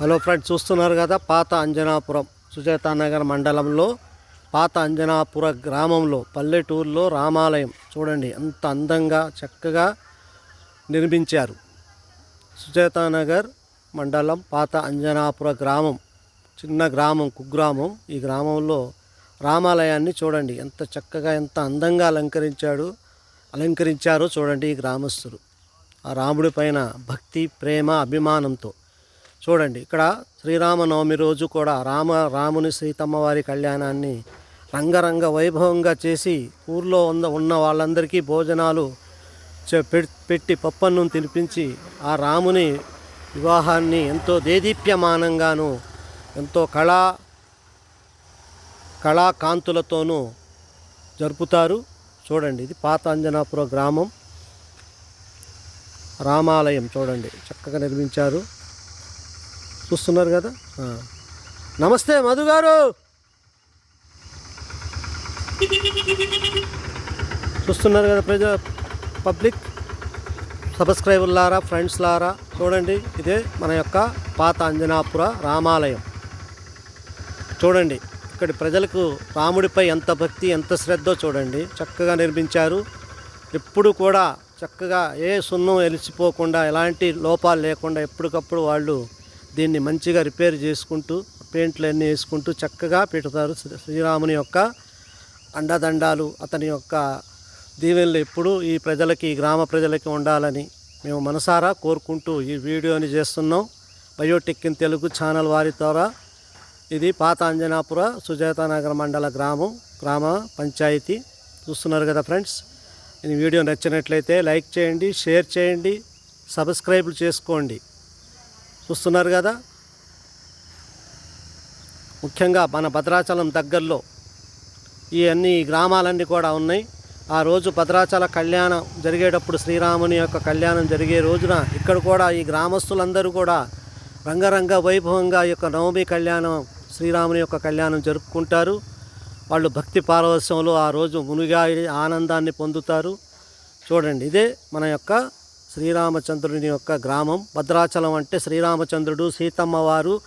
Hello friends చూస్తున్నారు కదా పాత అంజనాపురం సుజాతానగర్ మండలంలో పాత అంజనాపుర గ్రామంలో పల్లెటూరులో రామాలయం చూడండి ఎంత అందంగా చక్కగా నిర్మించారు. సుజాతానగర్ మండలం పాత అంజనాపుర గ్రామం చిన్న గ్రామం కుగ్రామం ఈ గ్రామంలో రామాలయాన్ని చూడండి ఎంత చక్కగా ఎంత అందంగా అలంకరించాడు అలంకరించారో చూడండి ఈ గ్రామస్తులు. ఆ రాముడి పైన భక్తి ప్రేమ అభిమానంతో చూడండి ఇక్కడ శ్రీరామనవమి రోజు కూడా రామ రాముని సీతమ్మ వారి కళ్యాణాన్ని రంగరంగ వైభవంగా చేసి ఊర్లో ఉన్న ఉన్న వాళ్ళందరికీ భోజనాలు పెట్టి పప్పన్నం తినిపించి ఆ రాముని వివాహాన్ని ఎంతో దేదీప్యమానంగాను ఎంతో కళా కళాకాంతులతోనూ జరుపుతారు. చూడండి ఇది పాత అంజనాపుర గ్రామం రామాలయం చూడండి చక్కగా నిర్మించారు. చూస్తున్నారు కదా? నమస్తే మధు గారు. చూస్తున్నారు కదా ప్రజా పబ్లిక్ సబ్స్క్రైబర్లారా ఫ్రెండ్స్లారా? చూడండి ఇదే మన యొక్క పాత అంజనాపుర రామాలయం. చూడండి ఇక్కడి ప్రజలకు రాముడిపై ఎంత భక్తి ఎంత శ్రద్ధ చూడండి. చక్కగా నిర్మించారు. ఎప్పుడు కూడా చక్కగా ఏ సున్నం ఎలిసిపోకుండా ఎలాంటి లోపాలు లేకుండా ఎప్పటికప్పుడు వాళ్ళు దీన్ని మంచిగా రిపేర్ చేసుకుంటూ పెయింట్లు అన్నీ వేసుకుంటూ చక్కగా పెడతారు శ్రీ- శ్రీరాముని యొక్క అండదండాలు అతని యొక్క దీవెనలు ఎప్పుడూ ఈ ప్రజలకి ఈ గ్రామ ప్రజలకి ఉండాలని మేము మనసారా కోరుకుంటూ ఈ వీడియోని చేస్తున్నాం. బయోటెక్ ఇన్ తెలుగు ఛానల్ వారి ద్వారా ఇది పాత అంజనాపుర సుజాతానగర్ మండల గ్రామం గ్రామ పంచాయతీ. చూస్తున్నారు కదా ఫ్రెండ్స్? ఈ వీడియో నచ్చినట్లయితే లైక్ చేయండి షేర్ చేయండి సబ్స్క్రైబ్ చేసుకోండి. చూస్తున్నారు కదా? ముఖ్యంగా మన భద్రాచలం దగ్గరలో ఈ అన్ని గ్రామాలన్నీ కూడా ఉన్నాయి. ఆ రోజు భద్రాచల కళ్యాణం జరిగేటప్పుడు శ్రీరాముని యొక్క కళ్యాణం జరిగే రోజున ఇక్కడ కూడా ఈ గ్రామస్తులందరూ కూడా రంగరంగ వైభవంగా యొక్క నవమి కళ్యాణం శ్రీరాముని యొక్క కళ్యాణం జరుపుకుంటారు. వాళ్ళు భక్తి పారవశ్యంలో ఆ రోజు మునిగా ఆనందాన్ని పొందుతారు. చూడండి ఇదే మన యొక్క శ్రీరామచంద్రుని యొక్క గ్రామం. భద్రాచలం అంటే శ్రీరామచంద్రుడు సీతమ్మ వారు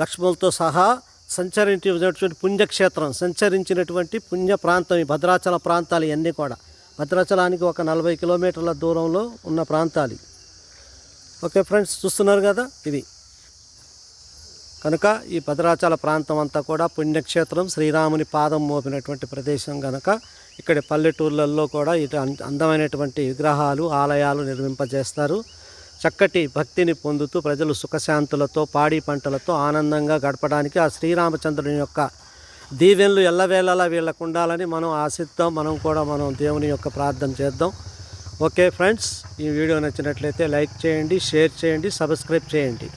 లక్ష్మణులతో సహా సంచరించినటువంటి పుణ్యక్షేత్రం సంచరించినటువంటి పుణ్య ప్రాంతం ఈ భద్రాచల ప్రాంతాలు ఇవన్నీ కూడా. భద్రాచలానికి ఒక నలభై కిలోమీటర్ల దూరంలో ఉన్న ప్రాంతాలు ఓకే ఫ్రెండ్స్ చూస్తున్నారు కదా? ఇది కనుక ఈ భద్రాచల ప్రాంతం అంతా కూడా పుణ్యక్షేత్రం శ్రీరాముని పాదం మోపినటువంటి ప్రదేశం కనుక ఇక్కడ పల్లెటూర్లలో కూడా ఇటు అందమైనటువంటి విగ్రహాలు ఆలయాలు నిర్మింపజేస్తారు. చక్కటి భక్తిని పొందుతూ ప్రజలు సుఖశాంతులతో పాడి పంటలతో ఆనందంగా గడపడానికి ఆ శ్రీరామచంద్రుని యొక్క దీవెనలు ఎల్లవేళలా వీళ్ళకు ఉండాలని మనం ఆశిద్దాం. మనం కూడా మనం దేవుని యొక్క ప్రార్థన చేద్దాం. ఓకే ఫ్రెండ్స్ ఈ వీడియో నచ్చినట్లయితే లైక్ చేయండి షేర్ చేయండి సబ్స్క్రైబ్ చేయండి.